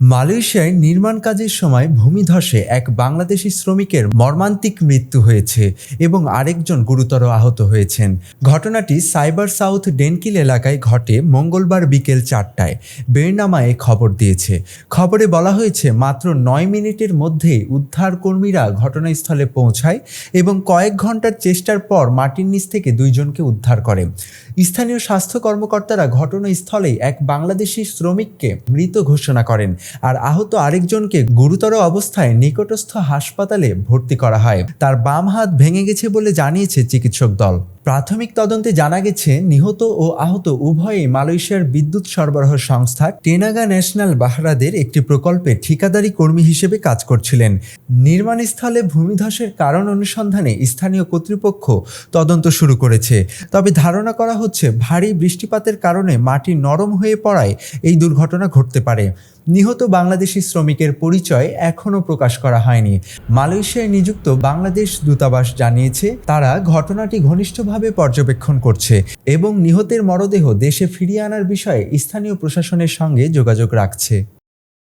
মালয়েশিয়ায় নির্মাণ কাজের সময় ভূমিধসে এক বাংলাদেশি শ্রমিকের মর্মান্তিক মৃত্যু হয়েছে এবং আরেকজন গুরুতর আহত হয়েছেন। ঘটনাটি সাইবার সাউথ ডেনকিল এলাকায় ঘটে মঙ্গলবার বিকেল চারটায়। বেরনামায় খবর দিয়েছে। খবরে বলা হয়েছে, মাত্র নয় মিনিটের মধ্যে উদ্ধারকর্মীরা ঘটনাস্থলে পৌঁছায় এবং কয়েক ঘণ্টার চেষ্টার পর মাটির নিচ থেকে দুইজনকে উদ্ধার করে। স্থানীয় স্বাস্থ্য কর্মকর্তারা ঘটনাস্থলেই এক বাংলাদেশি শ্রমিককে মৃত ঘোষণা করেন। আর আহত আরেকজনকে গুরুতর অবস্থায় নিকটস্থ হাসপাতালে ভর্তি করা হয়। তার বাম হাত ভেঙে গেছে বলে জানিয়েছে চিকিৎসক দল। প্রাথমিক তদন্তে জানা গেছে, নিহত ও আহত উভয়ই মালয়েশিয়ার বিদ্যুৎ সরবরাহ সংস্থা টেনাগা ন্যাশনাল বাহরাদের একটি প্রকল্পে ঠিকাদারি কর্মী হিসেবে কাজ করছিলেন। নির্মাণস্থলে ভূমিধসের কারণ অনুসন্ধানে স্থানীয় কর্তৃপক্ষ তদন্ত শুরু করেছে। তবে ধারণা করা হচ্ছে, ভারী বৃষ্টিপাতের কারণে মাটি নরম হয়ে পড়ায় এই দুর্ঘটনা ঘটতে পারে। নিহত বাংলাদেশি শ্রমিকের পরিচয় এখনও প্রকাশ করা হয়নি। মালয়েশিয়ায় নিযুক্ত বাংলাদেশ দূতাবাস জানিয়েছে, তারা ঘটনাটি ঘনিষ্ঠভাবে পর্যবেক্ষণ করছে এবং নিহতের মরদেহ দেশে ফিরিয়ে আনার বিষয়ে স্থানীয় প্রশাসনের সঙ্গে যোগাযোগ রাখছে।